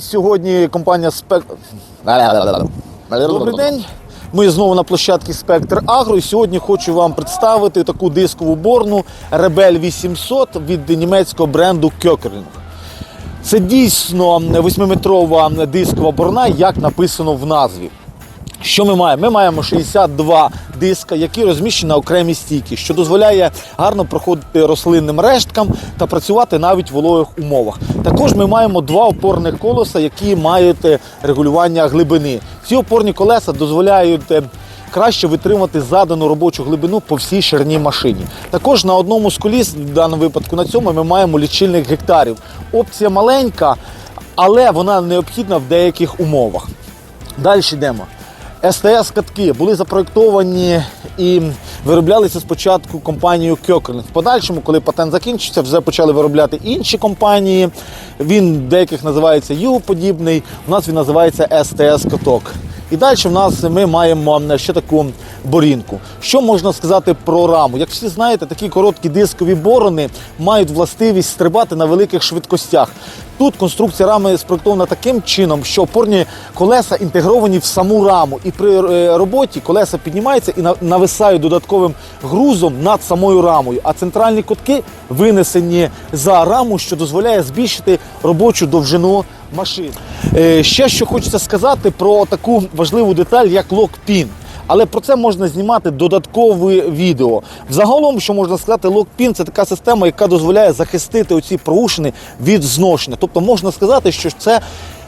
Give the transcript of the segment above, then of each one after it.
Сьогодні компанія Спек. Добрий день. Ми знову на площадці Спектр Агро. І сьогодні хочу вам представити таку дискову борну Rebel 800 від німецького бренду Kökerling. Це дійсно 8-метрова дискова борна, як написано в назві. Що ми маємо? Ми маємо 62 диска, які розміщені на окремі стійки, що дозволяє гарно проходити рослинним решткам та працювати навіть в вологих умовах. Також ми маємо два опорних колеса, які мають е, регулювання глибини. Ці опорні колеса дозволяють е, краще витримати задану робочу глибину по всій ширині машині. Також на одному з коліс, в даному випадку на цьому, ми маємо лічильник гектарів. Опція маленька, але вона необхідна в деяких умовах. Далі йдемо. СТС-катки були запроєктовані і вироблялися спочатку компанією Kökerling. В подальшому, коли патент закінчився, вже почали виробляти інші компанії. Він деяких називається Ю-подібний, у нас він називається СТС-каток. І далі в нас ми маємо ще таку борінку. Що можна сказати про раму? Як всі знаєте, такі короткі дискові борони мають властивість стрибати на великих швидкостях. Тут конструкція рами спроектована таким чином, що опорні колеса інтегровані в саму раму, і при е, роботі колеса піднімаються і на- нависають додатковим грузом над самою рамою. А центральні кутки винесені за раму, що дозволяє збільшити робочу довжину машин. Е, Ще що хочеться сказати про таку важливу деталь, як лок-пін. Але про це можна знімати додаткове відео. Взагалом, що можна сказати, локпін це така система, яка дозволяє захистити оці проушини від зношення. Тобто можна сказати, що це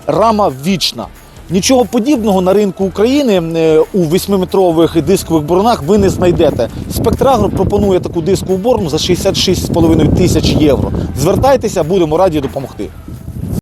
рама вічна. Нічого подібного на ринку України е, у 8-метрових дискових боронах ви не знайдете. Спектрагро пропонує таку дискову борну за 66,5 тисяч євро. Звертайтеся, будемо раді допомогти.